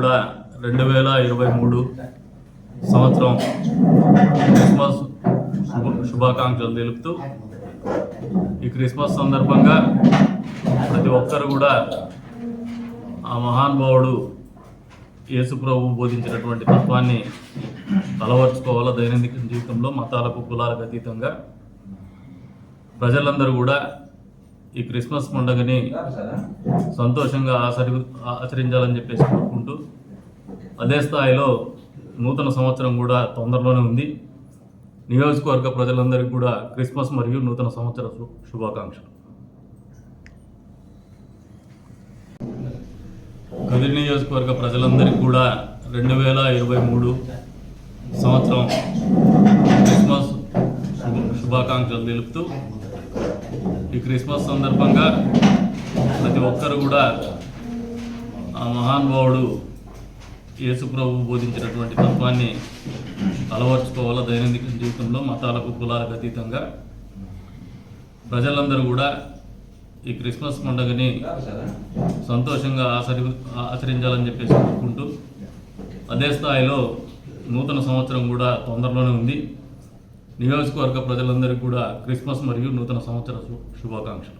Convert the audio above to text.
కూడా రెండు వేల ఇరవై మూడు సంవత్సరం క్రిస్మస్ శుభ శుభాకాంక్షలు తెలుపుతూ ఈ క్రిస్మస్ సందర్భంగా ప్రతి ఒక్కరు కూడా ఆ మహానుభావుడు యేసుప్రభు బోధించినటువంటి తత్వాన్ని అలవర్చుకోవాలా దైనందిక జీవితంలో మతాలకు కులాలకు అతీతంగా. ప్రజలందరూ కూడా ఈ క్రిస్మస్ పండుగని సంతోషంగా ఆచరి ఆచరించాలని చెప్పేసి కోరుకుంటూ అదే స్థాయిలో నూతన సంవత్సరం కూడా తొందరలోనే ఉంది. నియోజకవర్గ ప్రజలందరికీ కూడా క్రిస్మస్ మరియు నూతన సంవత్సర శుభాకాంక్షలు. కదిరి నియోజకవర్గ ప్రజలందరికీ కూడా రెండు వేల ఇరవై మూడు సంవత్సరం క్రిస్మస్ శుభాకాంక్షలు తెలుపుతూ ఈ క్రిస్మస్ సందర్భంగా ప్రతి ఒక్కరు కూడా ఆ మహానుభావుడు యేసుప్రభు బోధించినటువంటి తత్వాన్ని అలవర్చుకోవాలా దైనందిక జీవితంలో మతాలకు కులాలకు అతీతంగా? ప్రజలందరూ కూడా ఈ క్రిస్మస్ పండుగని సంతోషంగా ఆచరి ఆచరించాలని చెప్పేసి కోరుకుంటూ అదే స్థాయిలో నూతన సంవత్సరం కూడా తొందరలోనే ఉంది. నియోజకవర్గ ప్రజలందరికీ కూడా క్రిస్మస్ మరియు నూతన సంవత్సర శుభాకాంక్షలు.